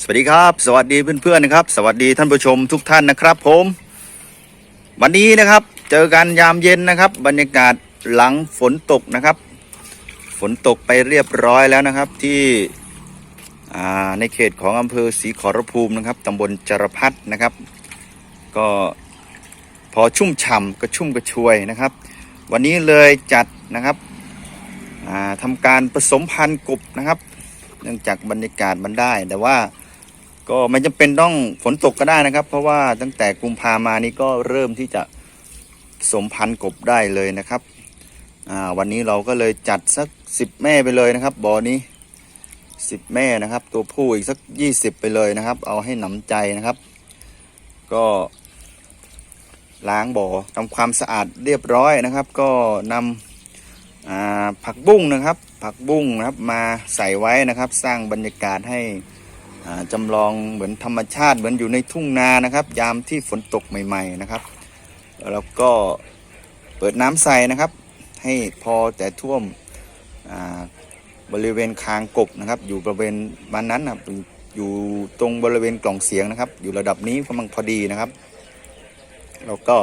สวัสดีครับ สวัสดีเพื่อนๆนะครับ สวัสดีท่านผู้ชมทุกท่านนะครับผม วันนี้นะครับเจอกันยามเย็นนะครับ บรรยากาศหลังฝนตกนะครับ ฝนตกไปเรียบร้อยแล้วนะครับที่ในเขตของอำเภอศรีขอรภูมินะครับตำบลจรพัฒนะครับ ก็พอชุ่มฉ่ำกระชุ่มกระชวยนะครับ วันนี้เลยจัดนะครับอ่าทำการผสมพันธุ์กบนะครับ เนื่องจากบรรยากาศมันได้แต่ว่า ก็ไม่จำเป็นต้องฝนตกก็ได้นะครับ เพราะว่าตั้งแต่กุมภามานี้ก็เริ่มที่จะสมพันธุ์กบได้เลยนะครับวันนี้เราก็เลยจัดสักสิบแม่ไปเลยนะครับบ่อนี้สิบแม่นะครับ ตัวผู้อีกสักยี่สิบไปเลยนะครับ เอาให้หนำใจนะครับ ก็ล้างบ่อทำความสะอาดเรียบร้อยนะครับ ก็นำอ่าผักบุ้งนะครับ ผักบุ้งนะครับมาใส่ไว้นะครับ สร้างบรรยากาศให้ จำลองเหมือนธรรมชาติเหมือนอยู่ในทุ่งนานะครับ ยามที่ฝนตกใหม่ ๆนะครับ แล้วก็เปิดน้ำใส่นะครับ ให้พอแต่ท่วมบริเวณคางกบนะครับ อยู่บริเวณมันนั้นนะครับอยู่ตรงบริเวณกล่องเสียงนะครับ อยู่ระดับนี้กำลังพอดีนะครับ แล้วก็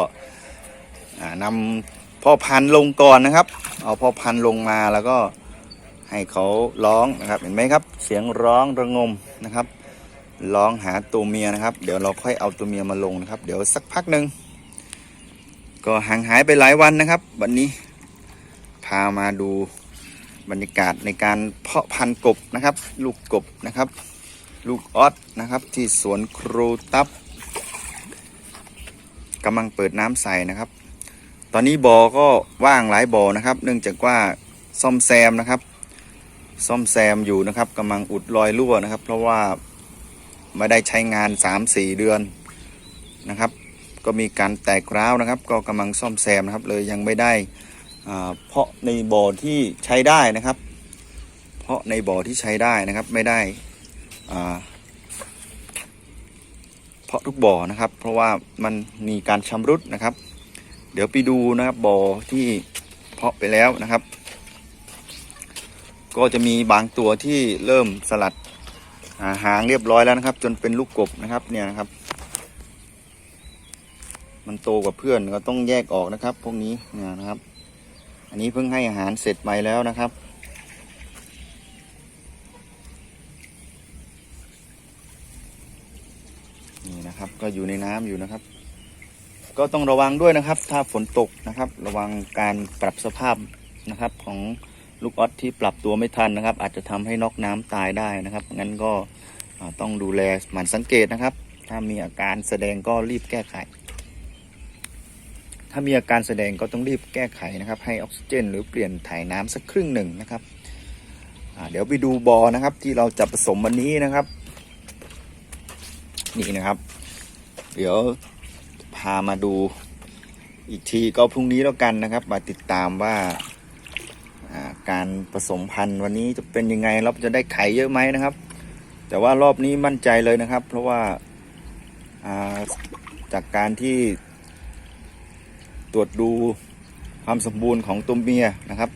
อ่านำพ่อพันลงก่อนนะครับ เอาพ่อพันลงมาแล้วก็ให้เขาร้องนะครับ เห็นไหมครับ เสียงร้องระงมนะครับ ร้องหาตัวเมียนะครับ เดี๋ยวเราค่อยเอาตัวเมียมาลงนะครับ เดี๋ยวสักพักหนึ่งก็ห่างหายไปหลายวันนะครับ วันนี้พามาดูบรรยากาศในการเพาะพันธุ์กบนะครับ ลูกกบนะครับ ลูกออสนะครับ ที่สวนครูตับกำลังเปิดน้ำใส่นะครับ ตอนนี้บ่อก็ว่างหลายบ่อนะครับ เนื่องจากว่าซ่อมแซมนะครับ ซ่อมแซมอยู่นะครับกำลังอุดรอยรั่วนะครับ เพราะว่า ไม่ได้ใช้งาน 3-4 เดือนนะครับ ก็มีการแตกร้าวนะครับ ก็กำลังซ่อมแซมนะครับ เลยยังไม่ได้เพาะในบ่อที่ใช้ได้นะครับ เพาะในบ่อที่ใช้ได้นะครับไม่ได้เพาะทุกบ่อนะครับ เพราะว่ามันมีการชำรุดนะครับ เดี๋ยวไปดูนะครับบ่อที่เพาะไปแล้วนะครับ ก็จะมีบางตัวที่เริ่มสลัดาหางเรียบร้อยแล้วนะครับ จนเป็นลูกกบนะครับ เนี่ยนะครับ มันโตกว่าเพื่อนก็ต้องแยกออกนะครับ พวกนี้เนี่ยนะครับ อันนี้เพิ่งให้อาหารเสร็จไปแล้วนะครับนี่นะครับ ก็อยู่ในน้ำอยู่นะครับ ก็ต้องระวังด้วยนะครับ ถ้าฝนตกนะครับ ระวังการปรับสภาพนะครับของ ลูกออสที่ปรับตัวไม่ทันนะครับ อาจจะทำให้นอกน้ำตายได้นะครับ งั้นก็ต้องดูแลหมั่นสังเกตนะครับ ถ้ามีอาการแสดงก็รีบแก้ไข ถ้ามีอาการแสดงก็ต้องรีบแก้ไขนะครับ ให้ออกซิเจน หรือเปลี่ยนถ่ายน้ำสักครึ่งหนึ่งนะครับเดี๋ยวไปดูบอนะครับที่เราจะผสมวันนี้นะครับ นี่นะครับ เดี๋ยวพามาดูอีกทีก็พรุ่งนี้แล้วกันนะครับ มาติดตามว่า การผสมพันธุ์วันนี้จะเป็นยังไงเราจะได้ไข่เยอะไหมนะครับ แต่ว่ารอบนี้มั่นใจเลยนะครับ เพราะว่าาจากการที่ตรวจดูความสมบูรณ์ของตัวเมียนะครับ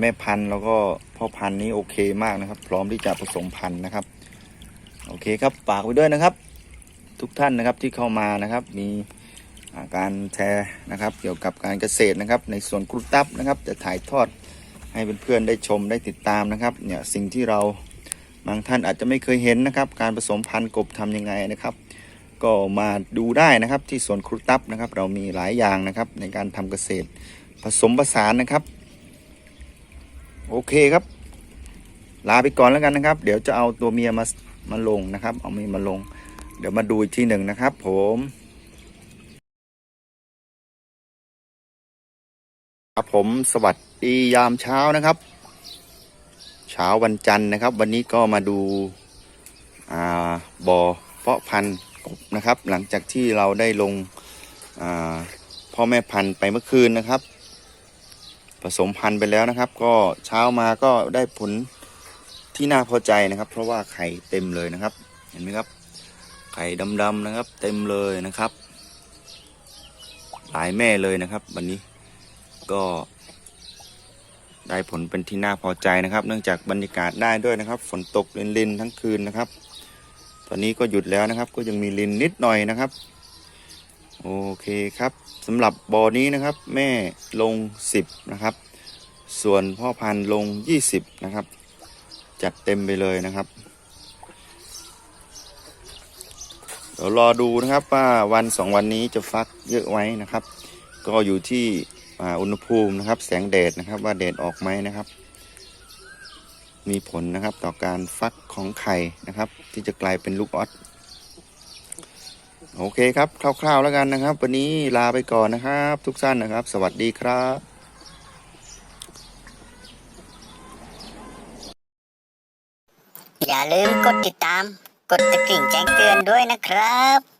แม่พันธุ์แล้วก็พ่อพันธุ์นี้โอเคมากนะครับ พร้อมที่จะผสมพันธุ์นะครับ โอเคครับฝากไว้ด้วยนะครับ ทุกท่านนะครับที่เข้ามานะครับ มีการแชร์นะครับ เกี่ยวกับการเกษตรนะครับ ในส่วนกรุตับนะครับ จะถ่ายทอด ให้เพื่อนๆได้ชมได้ติดตามนะครับเนี่ยสิ่งที่เราบางท่านอาจจะไม่เคยเห็นนะครับ การผสมพันธุ์กบทำยังไงนะครับ ก็มาดูได้นะครับที่สวนครุตับนะครับ เรามีหลายอย่างนะครับในการทำเกษตรผสมผสานนะครับ โอเคครับ ลาไปก่อนแล้วกันนะครับ เดี๋ยวจะเอาตัวเมียมามาลงนะครับ เอาเมียมาลง เดี๋ยวมาดูอีกทีหนึ่งนะครับ ผม ครับผมสวัสดียามเช้านะครับ เช้าวันจันทร์นะครับ วันนี้ก็มาดูอ่าบ่อเพาะพันธุ์กบนะครับ หลังจากที่เราได้ลงอ่าพ่อแม่พันธุ์ไปเมื่อคืนนะครับ ผสมพันธุ์ไปแล้วนะครับ ก็เช้ามาก็ได้ผลที่น่าพอใจนะครับ เพราะว่าไข่เต็มเลยนะครับ เห็นไหมครับ ไข่ดำๆนะครับ เต็มเลยนะครับ หลายแม่เลยนะครับ วันนี้ ก็ ได้ผลเป็นที่น่าพอใจนะครับ เนื่องจากบรรยากาศได้ด้วยนะครับ ฝนตกลินๆทั้งคืนนะครับ ตอนนี้ก็หยุดแล้วนะครับ ก็ยังมีลินนิดหน่อยนะครับ โอเคครับสำหรับบอนี้นะครับ แม่ลง 10 นะครับ ส่วนพ่อพันธุ์ลง 20 นะครับ จัดเต็มไปเลยนะครับเดี๋ยวรอดูนะครับว่าวันสองวันนี้จะฟักเยอะไว้นะครับ ก็อยู่ที่ อุณหภูมินะครับ แสงแดดนะครับ ว่าแดดออกไหมนะครับ มีผลนะครับต่อการฟักของไข่นะครับ ที่จะกลายเป็นลูกออสโอเคครับคร่าว ๆแล้วกันนะครับ วันนี้ลาไปก่อนนะครับ ทุกท่านนะครับ สวัสดีครับอย่าลืมกดติดตาม กดตะกริ่งแจ้งเตือนด้วยนะครับ